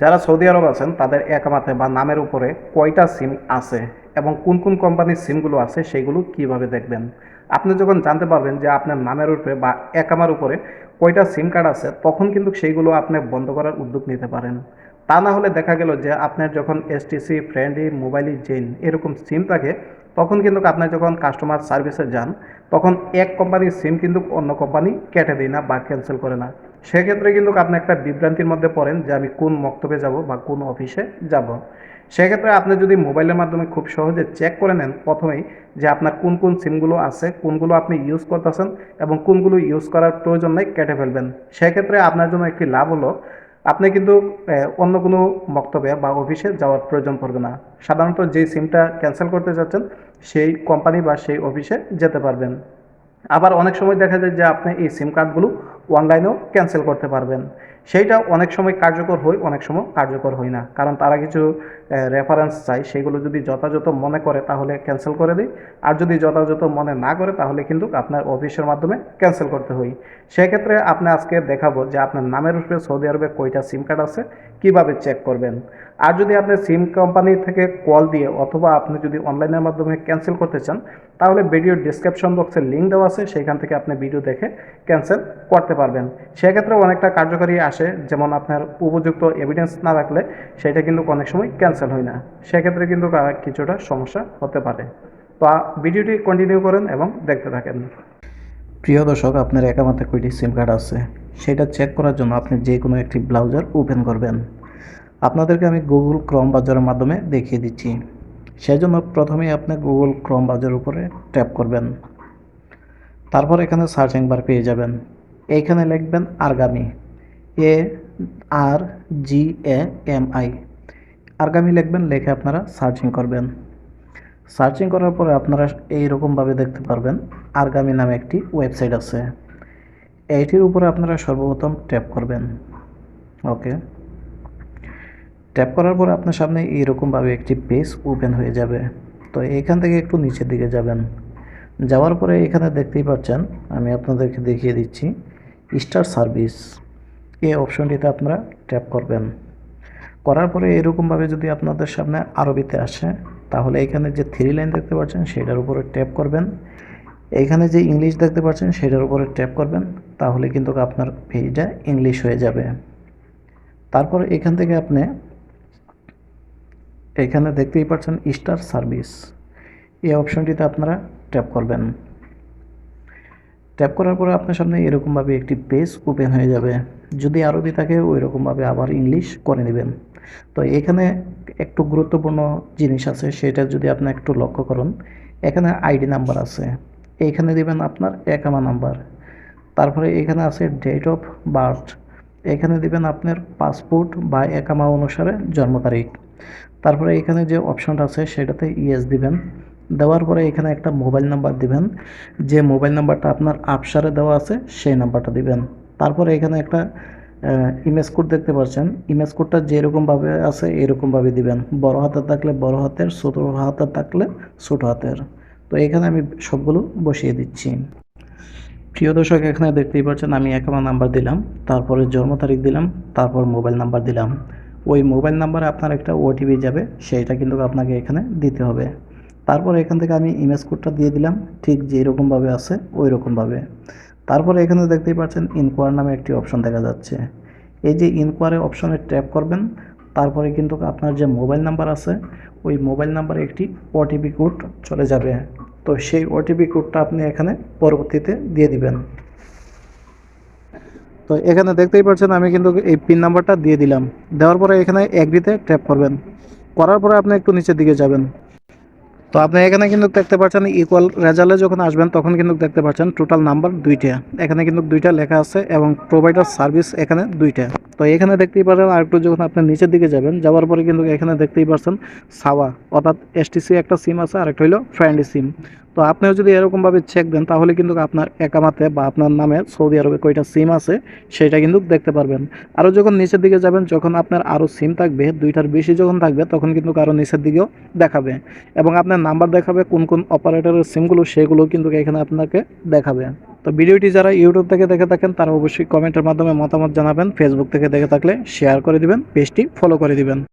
যারা সৌদি আরব আছেন, তাদের একামাতে বা নামের উপরে কয়টা সিম আছে এবং কোন কোন কোম্পানির সিমগুলো আছে সেইগুলো কীভাবে দেখবেন? আপনি যখন জানতে পারবেন যে আপনার নামের উপরে বা একামার উপরে কয়টা সিম কার্ড আছে, তখন কিন্তু সেইগুলো আপনি বন্ধ করার উদ্যোগ নিতে পারেন। তা না হলে দেখা গেল যে আপনার যখন এসটিসি ফ্রেন্ডলি মোবাইলি জেন এরকম সিম থাকে, তখন কিন্তু আপনি যখন কাস্টমার সার্ভিসে যান, তখন এক কোম্পানির সিম কিন্তু অন্য কোম্পানি কেটে দেয় না বা ক্যান্সেল করে না। সেক্ষেত্রে কিন্তু আপনি একটা বিভ্রান্তির মধ্যে পড়েন যে আমি কোন মক্তবে যাব বা কোন অফিসে যাব। সেক্ষেত্রে আপনি যদি মোবাইলের মাধ্যমে খুব সহজে চেক করে নেন প্রথমেই যে আপনার কোন কোন সিমগুলো আছে, কোনগুলো আপনি ইউজ করতেছেন এবং কোনগুলো ইউজ করার প্রয়োজন নেই, কেটে ফেলবেন। সেক্ষেত্রে আপনার জন্য একটি লাভ হলো, আপনি কিন্তু অন্য কোনো বক্তব্যে বা অফিসে যাওয়ার প্রয়োজন পড়বে না। সাধারণত যেই সিমটা ক্যান্সেল করতে চাচ্ছেন সেই কোম্পানি বা সেই অফিসে যেতে পারবেন। আবার অনেক সময় দেখা যায় যে আপনি এই সিম কার্ডগুলো অনলাইনেও ক্যান্সেল করতে পারবেন। সেইটা অনেক সময় কার্যকর হয়, অনেক সময় কার্যকর হয় না। কারণ তারা কিছু রেফারেন্স চাই সেগুলো যদি যথাযথ মনে করে তাহলে ক্যান্সেল করে দিই আর যদি যথাযথ মনে না করে তাহলে কিন্তু আপনার অফিসের মাধ্যমে ক্যান্সেল করতে হয়। সেক্ষেত্রে আপনি আজকে দেখাবো যে আপনার নামের উপরে সৌদি আরবে কয়টা সিম কার্ড আছে, কীভাবে চেক করবেন। আর যদি আপনি সিম কোম্পানি থেকে কল দিয়ে অথবা আপনি যদি অনলাইনের মাধ্যমে ক্যান্সেল করতে চান, তাহলে ভিডিও ডিসক্রিপশন বক্সে লিঙ্ক দেওয়া আছে, সেখান থেকে আপনি ভিডিও দেখে ক্যান্সেল করতে পারবেন। সেক্ষেত্রে অনেকটা কার্যকারী আসে যেমন আপনার উপযুক্ত এভিডেন্স না রাখলে সেটা কিন্তু অনেক সময় ক্যান্সেল হয় না। সেক্ষেত্রে কিন্তু কিছুটা সমস্যা হতে পারে। তো ভিডিওটি কন্টিনিউ করেন এবং দেখতে থাকেন। প্রিয় দর্শক, আপনার একামাত্র কয়টি সিম কার্ড আছে। সেটা চেক করার জন্য আপনি যে কোনো একটি ব্রাউজার ওপেন করবেন। আপনাদেরকে আমি গুগল ক্রম বাজারের মাধ্যমে দেখিয়ে দিচ্ছি। সেজন্য প্রথমেই আপনি গুগল ক্রম বাজারের উপরে ট্যাপ করবেন। তারপর এখানে সার্চিং বার পেয়ে যাবেন। এইখানে লিখবেন আরগামি এ আর জি এ এম আই আরগামি লিখবেন, লিখে আপনারা সার্চিং করবেন। সার্চিং করার পরে আপনারা এইরকমভাবে দেখতে পারবেন, আরগামি নামে একটি ওয়েবসাইট আছে। এইটির উপরে আপনারা সর্বপ্রথম ট্যাপ করবেন। ওকে ট্যাপ করার পর আপনার সামনে এইরকমভাবে একটি পেজ ওপেন হয়ে যাবে। তো এখান থেকে একটু নিচের দিকে যাবেন। যাওয়ার পরে এখানে দেখতেই পাচ্ছেন, আমি আপনাদেরকে দেখিয়ে দিচ্ছি স্টার সার্ভিস এই অপশনটিতে আপনারা ট্যাপ করবেন। করার পরে এরকমভাবে যদি আপনাদের সামনে আরবিতে আসে, তাহলে এখানে যে থ্রি লাইন দেখতে পাচ্ছেন, সেটার উপরে ট্যাপ করবেন। এখানে যে ইংলিশ দেখতে পাচ্ছেন, সেটার উপরে ট্যাপ করবেন, তাহলে কিন্তু আপনার পেজটা ইংলিশ হয়ে যাবে। তারপর এখান থেকে আপনি এখানে দেখতেই পাচ্ছেন স্টার সার্ভিস এই অপশনটিতে আপনারা ট্যাপ করবেন। ট্যাপ করার পরে আপনার সামনে এরকমভাবে একটি পেজ ওপেন হয়ে যাবে। যদি আরবি থাকে ওই রকমভাবে আবার ইংলিশ করে নেবেন। তো এখানে একটু গুরুত্বপূর্ণ জিনিস আছে, সেটা যদি আপনি একটু লক্ষ্য করুন, এখানে আইডি নাম্বার আছে। এখানে দিবেন আপনার একামা নাম্বার। তারপরে এখানে আছে ডেট অফ বার্থ এখানে দিবেন আপনার পাসপোর্ট বা একামা অনুসারে জন্ম তারিখ। তারপরে এখানে যে অপশনটা আছে, সেটাতে ইয়েস দিবেন। দেওয়ার পরে এখানে একটা মোবাইল নাম্বার দিবেন। যে মোবাইল নাম্বারটা আপনার আপসারে দেওয়া আছে, সেই নাম্বারটা দিবেন। তারপরে এখানে একটা ইমেজ কোড দেখতে পাচ্ছেন। ইমেজ কোডটা যেরকমভাবে আছে, এরকমভাবে দিবেন। বড় হাতের থাকলে বড় হাতের, ছোট হাতের থাকলে ছোট হাতের। তো এখানে আমি সবগুলো বসিয়ে দিচ্ছি। প্রিয় দর্শক, এখানে দেখতেই পাচ্ছেন, আমি একামা নাম্বার দিলাম। তারপরে জন্ম তারিখ দিলাম, তারপর মোবাইল নাম্বার দিলাম। ওই মোবাইল নাম্বারে আপনার একটা ওটিপি যাবে, সেইটা কিন্তু আপনাকে এখানে দিতে হবে। তারপর এখান থেকে আমি ইমেজ কোডটা দিয়ে দিলাম, ঠিক যেরকমভাবে আছে ওই রকমভাবে তারপরে এখানে দেখতেই পাচ্ছেন ইনকোয়ার নামে একটি অপশন দেখা যাচ্ছে। এই যে ইনকোয়ারে অপশনে ট্যাপ করবেন, তারপরে কিন্তু আপনার যে মোবাইল নাম্বার আছে, ওই মোবাইল নাম্বারে একটি ওটিপি কোড চলে যাবে। তো সেই ওটিপি কোডটা আপনি এখানে পরবর্তীতে দিয়ে দিবেন। তো এখানে দেখতেই পাচ্ছেন আমি কিন্তু এই পিন নাম্বারটা দিয়ে দিলাম। দেওয়ার পরে এখানে এগ্রিতে ট্যাপ করবেন। করার পরে আপনি একটু নিচের দিকে যাবেন। তো আপনি এখানে কিন্তু দেখতে পাচ্ছেন ইকুয়াল রেজাল্টে যখন আসবেন, তখন কিন্তু দেখতে পাচ্ছেন টোটাল নাম্বার দুইটা। এখানে কিন্তু দুইটা লেখা আছে এবং প্রোভাইডার সার্ভিস এখানে দুইটা। তো এখানে দেখতেই পাচ্ছেন আর একটু যখন আপনি নিচের দিকে যাবেন, যাওয়ার পরে কিন্তু এখানে দেখতেই পাচ্ছেন সাওয়া অর্থাৎ এসটিসি একটা সিম আছে আর একটা হলো ফ্রেন্ডলি সিম তো আপনিও যদি এরকমভাবে চেক দেন, তাহলে কিন্তু আপনার একামাতে বা আপনার নামে সৌদি আরবে কয়টা সিম আছে, সেটা কিন্তু দেখতে পারবেন। আরও যখন নিচের দিকে যাবেন, যখন আপনার আরও সিম থাকবে, দুইটার বেশি যখন থাকবে, তখন কিন্তু আরও নিচের দিকেও দেখাবে। এবং আপনার নাম্বার দেখাবে, কোন কোন অপারেটরের সিমগুলো সেগুলো কিন্তু এখানে আপনাকে দেখাবে। তো ভিডিওটি যারা ইউটিউব থেকে দেখে থাকেন, তারা অবশ্যই কমেন্টের মাধ্যমে মতামত জানাবেন ফেসবুক থেকে দেখে থাকলে শেয়ার করে দিবেন পেজটি ফলো করে দিবেন।